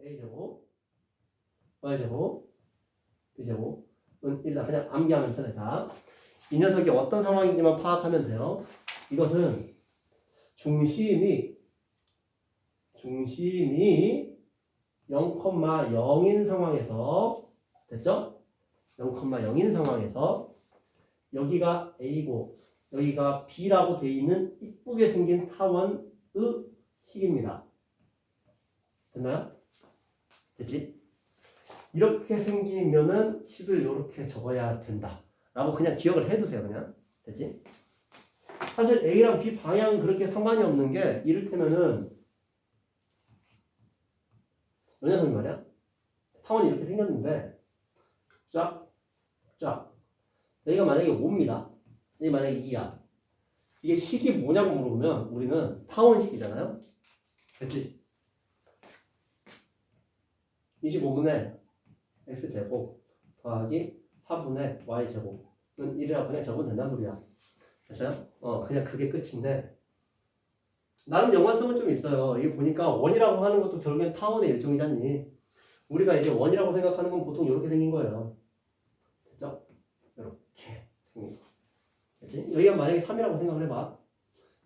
A제곱 Y제곱 B제곱 은 일단 그냥 암기하면 돼. 자, 이 녀석이 어떤 상황인지만 파악하면 돼요. 이것은 중심이 중심이 0,0인 상황에서 됐죠? 0,0인 상황에서 여기가 A고 여기가 B라고 되어 있는 이쁘게 생긴 타원의 식입니다. 됐나요? 됐지? 이렇게 생기면은 식을 이렇게 적어야 된다. 라고 그냥 기억을 해두세요. 그냥. 됐지? 사실 A랑 B 방향은 그렇게 상관이 없는 게 이를테면은 요 녀석이 말이야. 타원이 이렇게 생겼는데 쫙, 쫙. 여기가 만약에 5입니다. 여기 만약에 2야. 이게 식이 뭐냐고 물어보면 우리는 타원식이잖아요. 됐지? 25분의 x제곱 더하기 4분의 y제곱은 1이라고 그냥 적으면 된다는 소리야. 됐어요? 어, 그냥 그게 끝인데 나름 연관성은 좀 있어요. 이게 보니까 원이라고 하는 것도 결국엔 타원의 일종이잖니. 우리가 이제 원이라고 생각하는 건 보통 이렇게 생긴 거예요. 됐죠? 이렇게 생긴 거. 됐지? 여기가 만약에 3이라고 생각을 해봐.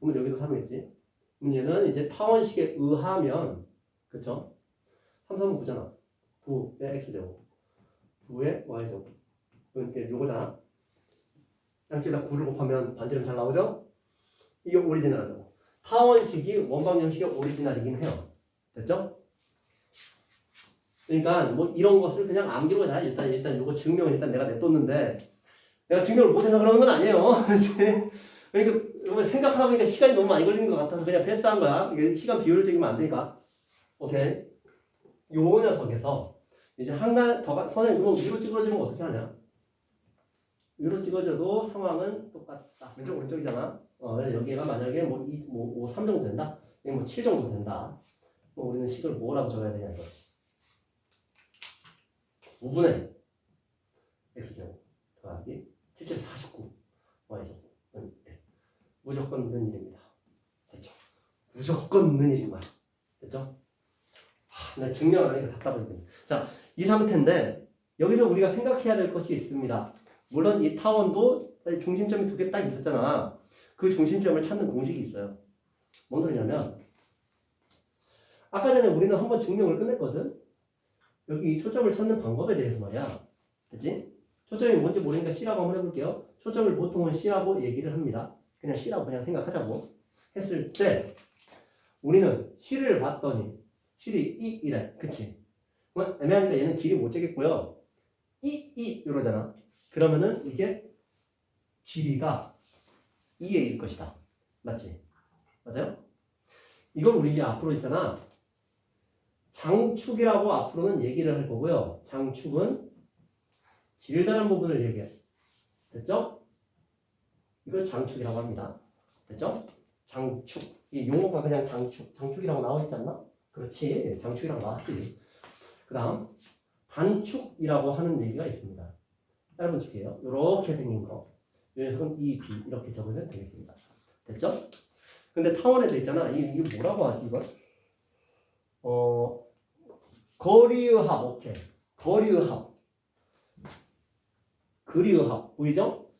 그러면 여기도 3이겠지? 그럼 얘는 이제 타원식에 의하면 그쵸? 3, 3은 9잖아. 9의 x제곱. 9의 y제곱. 이건 요거잖아. 양쪽에 다 9를 곱하면 반지름 잘 나오죠? 이게 오리지널하죠. 타원식이 원방정식의 오리지널이긴 해요. 됐죠? 그러니까 뭐 이런 것을 그냥 암기로 다 일단 일단 요거 증명을 일단 내가 냈뒀는데 내가 증명을 못해서 그러는 건 아니에요. 그러니까 생각하다 보니까 시간이 너무 많이 걸리는 것 같아서 그냥 패스한 거야. 이게 시간 비효율적이면 안 되니까. 오케이. 요 녀석에서 이제 한간 더 가- 선을 좀 위로 찍어주면 어떻게 하냐? 위로 찍어줘도 상황은 똑같다. 왼쪽 오른쪽이잖아. 어, 그래서 여기가 만약에 뭐, 2, 뭐, 3 정도 된다? 여기 뭐7 정도 된다. 그럼 우리는 식을 뭐라고 적어야 되냐 이거지. 9분의 x제곱 더하기 749 y제곱 은 1. 무조건 는 일입니다. 됐죠? 무조건 는 일인 거야. 됐죠? 하, 나 증명을 하니까 답답하거든요. 자, 이 상태인데 여기서 우리가 생각해야 될 것이 있습니다. 물론 이 타원도 중심점이 두 개 딱 있었잖아. 그 중심점을 찾는 공식이 있어요. 뭔 소리냐면 아까 전에 우리는 한번 증명을 끝냈거든. 여기 이 초점을 찾는 방법에 대해서 말이야. 됐지? 초점이 뭔지 모르니까 C라고 한번 해볼게요. 초점을 보통은 C라고 얘기를 합니다. 그냥 C라고 그냥 생각하자고. 했을 때 우리는 C를 봤더니 C이 2, 이래. 그치? 그럼 애매하니까 얘는 길이 못 재겠고요. 2, 2 이러잖아. 그러면은 이게 길이가 2의 1 것이다. 맞지? 맞아요? 이걸 우리 이제 앞으로 있잖아. 장축이라고 앞으로는 얘기를 할 거고요. 장축은 길다란 부분을 얘기해. 됐죠? 이걸 장축이라고 합니다. 됐죠? 장축. 이 용어가 그냥 장축, 장축이라고 나와 있지 않나? 그렇지. 장축이라고 나왔지. 그 다음, 단축이라고 하는 얘기가 있습니다. 짧은 축이에요. 이렇게 생긴 거. 이 녀석은 E, B 이렇게 적으면 되겠습니다. 됐죠? 근데 타원에도 있잖아. 이- 이게 뭐라고 하지 이걸? 어 거리의 합 오케이. 거리의 합. 거리의 합 보이죠?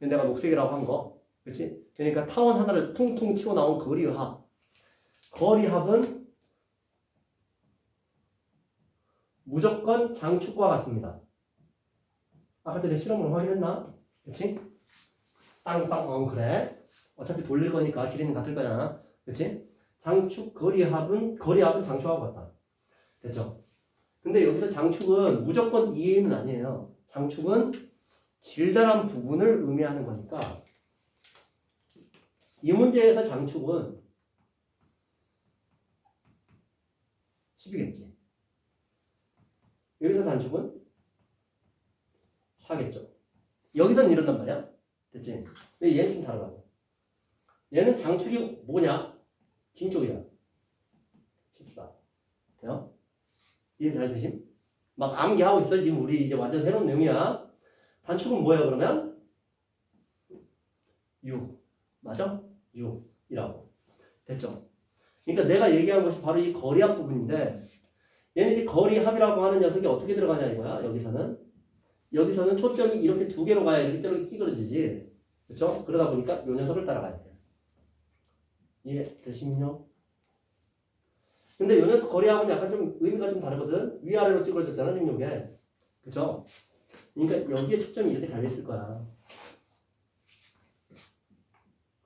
내가 녹색이라고 한 거. 그렇지? 그러니까 타원 하나를 퉁퉁 치고 나온 거리의 합. 거리 합은 무조건 장축과 같습니다. 아까 전에 실험으로 확인했나? 그치? 땅땅 어 그래 어차피 돌릴 거니까 길이는 같을 거잖아 그치? 장축 거리합은 거리합은 장축하고 같다 됐죠? 근데 여기서 장축은 무조건 이해는 아니에요 장축은 길다란 부분을 의미하는 거니까 이 문제에서 장축은 10이겠지 여기서 단축은 4겠죠 여기서는 이런단 말이야. 됐지? 근데 얘는 좀 다르다고. 얘는 장축이 뭐냐? 긴 쪽이야. 14. 돼요? 이해 잘 되심? 막 암기하고 있어. 지금 우리 이제 완전 새로운 내용이야. 단축은 뭐예요, 그러면? 6. 맞아? 6이라고. 됐죠? 그러니까 내가 얘기한 것이 바로 이 거리합 부분인데 얘네들이 거리 합이라고 하는 녀석이 어떻게 들어가냐 이거야. 여기서는 여기서는 초점이 이렇게 두 개로 가야 이렇게 저렇게 찌그러지지. 그렇죠? 그러다 보니까 요 녀석을 따라가야 돼. 이해 되시면요? 근데 요 녀석 거리하고는 약간 좀 의미가 좀 다르거든. 위아래로 찌그러졌잖아 지금 요게. 그렇죠? 그러니까 여기에 초점이 이렇게 달려 있을 거야.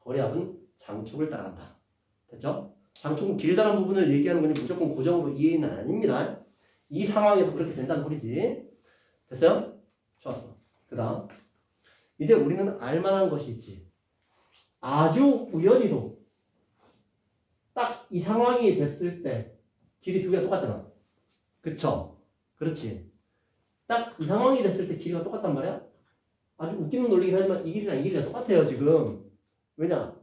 거리합은 장축을 따라간다. 됐죠? 장축은 길다란 부분을 얘기하는 거니 무조건 고정으로 이해는 아닙니다. 이 상황에서 그렇게 된다는 소리지. 됐어요? 좋았어. 그 다음. 이제 우리는 알만한 것이 있지. 아주 우연히도 딱 이 상황이 됐을 때 길이 두 개가 똑같잖아. 그쵸? 그렇지. 딱 이 상황이 됐을 때 길이가 똑같단 말이야? 아주 웃기는 논리긴 하지만 이 길이랑 이 길이가 똑같아요, 지금. 왜냐?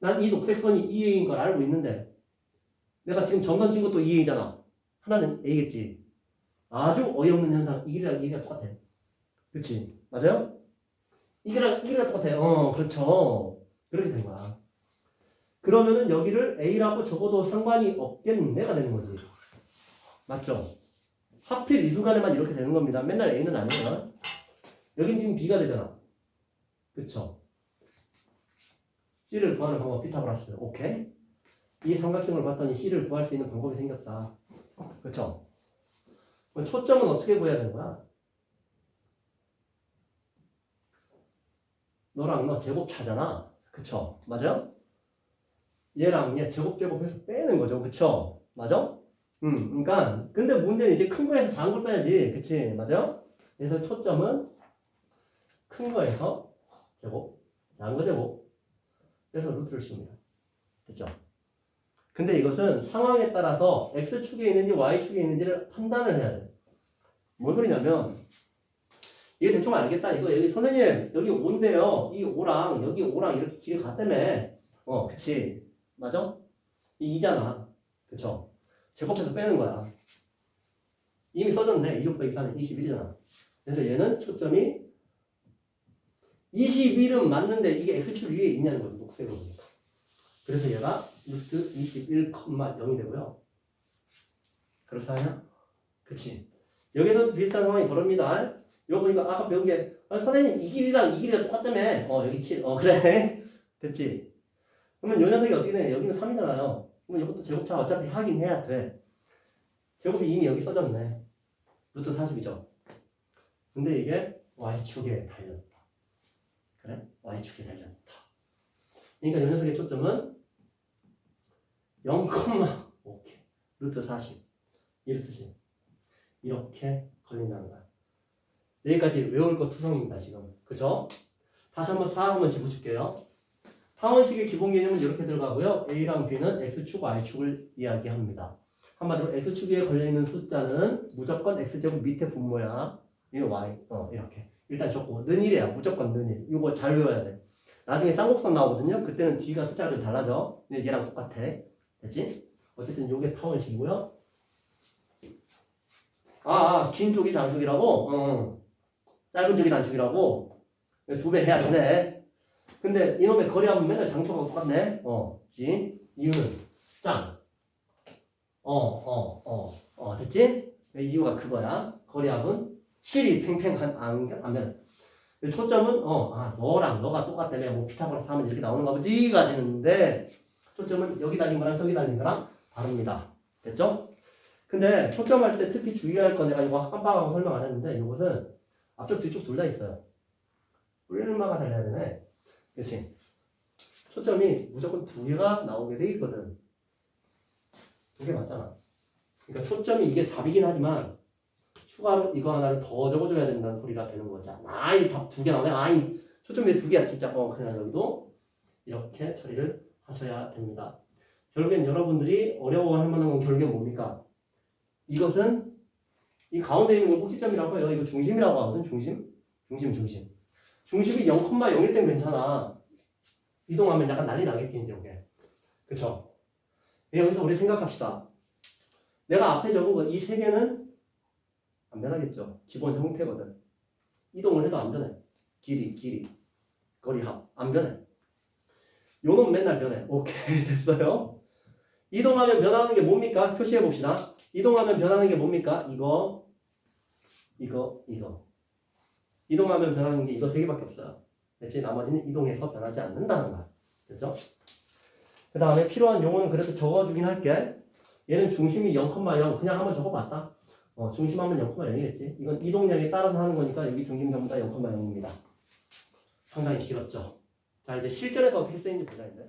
난 이 녹색 선이 EA인 걸 알고 있는데 내가 지금 정선 친 것도 EA잖아. 하나는 A겠지. 아주 어이없는 현상. 이 길이랑 이 길이가 똑같아. 그치? 맞아요? 이 길이랑 이 길이가 똑같아. 어, 그렇죠. 그렇게 된 거야. 그러면은 여기를 A라고 적어도 상관이 없겠네가 되는 거지. 맞죠? 하필 이 순간에만 이렇게 되는 겁니다. 맨날 A는 아니야. 여긴 지금 B가 되잖아. 그쵸? C를 구하는 방법 피타고라스. 오케이? 이 삼각형을 봤더니 C를 구할 수 있는 방법이 생겼다. 그럼 초점은 어떻게 구해야 되는 거야? 너랑 너 제곱 차잖아. 그쵸? 맞아? 얘랑 얘 제곱 제곱해서 빼는 거죠. 그쵸? 맞아? 음, 그러니까 근데 문제는 이제 큰 거에서 작은 걸 빼야지. 그치? 맞아? 그래서 초점은 큰 거에서 제곱, 작은 거 제곱. 그래서 루트를 씌웁니다. 됐죠? 근데 이것은 상황에 따라서 x축에 있는지 y축에 있는지를 판단을 해야 돼. 뭔 소리냐면 이게 대충 알겠다. 이거 여기 선생님 여기 5인데요. 이 5랑 여기 5랑 이렇게 길이 같다며. 어, 그치. 맞아? 이 2잖아. 그쵸? 제곱해서 빼는 거야. 이미 써졌네. 2 곱하기 4는 21이잖아. 그래서 얘는 초점이 21은 맞는데 이게 x축 위에 있냐는 거지. 녹색으로 보니까. 그래서 얘가 루트 21,0이 되고요. 그렇다냐? 그치. 여기서도 비슷한 상황이 벌어집니다. 이거 보니까 아까 배운 게 아, 선생님 이 길이랑 이 길이가 똑같다며. 어 여기 7. 어 그래. 됐지. 그러면 요 녀석이 어떻게 돼? 여기는 3이잖아요. 그럼 이것도 제곱차 어차피 하긴 해야 돼. 제곱이 이미 여기 써졌네. 루트 40이죠. 근데 이게 y축에 달렸다. 그래? y축에 달렸다. 그러니까 요 녀석의 초점은 0, 오케이. 루트 40. 이루트 10. 이렇게 걸린다는 거야. 여기까지 외울 거 투성입니다, 지금. 그죠? 다시 한번 사항만 짚어줄게요. 타원식의 기본 개념은 이렇게 들어가고요. A랑 B는 X축, Y축을 이야기합니다. 한마디로 X축 위에 걸려있는 숫자는 무조건 X제곱 밑에 분모야. 이거 Y. 어, 이렇게. 일단 적고. 는일이야. 무조건 는일. 이거 잘 외워야 돼. 나중에 쌍곡선 나오거든요. 그때는 뒤가 숫자가 좀 달라져. 근데 얘랑 똑같아. 됐지? 어쨌든 요게 타원식이고요. 아, 아, 긴 쪽이 장축이라고? 어. 짧은 쪽이 단축이라고? 두 배 해야 되네. 근데 이놈의 거리하면 맨날 장축하고 똑같네. 어, 지 이유는 짱. 어, 어, 어, 어, 됐지? 이유가 그거야. 거리합은 실이 팽팽한 안, 안면. 초점은 어, 아, 너랑 너가 똑같다며 뭐 피타고라스 하면 이렇게 나오는 거지가 되는데 초점은 여기 달린 거랑 저기 달린 거랑 다릅니다. 됐죠? 근데 초점할 때 특히 주의할 건 내가 이거 깜빡하고 설명 안 했는데 이것은 앞쪽 뒤쪽 둘 다 있어요. 뿔마가 달려야 되네. 그치? 초점이 무조건 두 개가 나오게 돼 있거든. 두 개 맞잖아. 그러니까 초점이 이게 답이긴 하지만 추가로 이거 하나를 더 적어줘야 된다는 소리가 되는 거지. 아이 답 두 개 나오네. 아이 초점이 두 개야 진짜. 어 그냥 여기도 이렇게 처리를 하셔야 됩니다. 결국엔 여러분들이 어려워할 만한 건 결국엔 뭡니까? 이것은 이 가운데 있는 건 꼭지점이라고 해요. 이거 중심이라고 하거든. 중심, 중심, 중심. 중심이 0,01땐 괜찮아. 이동하면 약간 난리 나겠지 이제 이게. 그쵸? 예, 여기서 우리 생각합시다. 내가 앞에 적은 거 이 세 개는 안 변하겠죠. 기본 형태거든. 이동을 해도 안 변해. 길이, 길이, 거리 합. 안 변해. 요놈 맨날 변해. 오케이, 됐어요. 이동하면 변하는 게 뭡니까? 표시해 봅시다. 이동하면 변하는 게 뭡니까? 이거, 이거, 이거. 이동하면 변하는 게 이거 세 개밖에 없어요. 대체 나머지는 이동해서 변하지 않는다는 거야. 됐죠? 그 다음에 필요한 용어는 그래서 적어주긴 할게. 얘는 중심이 0,0 그냥 한번 적어봤다. 어, 중심하면 0,0이겠지. 이건 이동량에 따라서 하는 거니까 여기 중심 전부 다 0,0입니다. 상당히 길었죠. 자 이제 실전에서 어떻게 쓰이는지 보자 이제.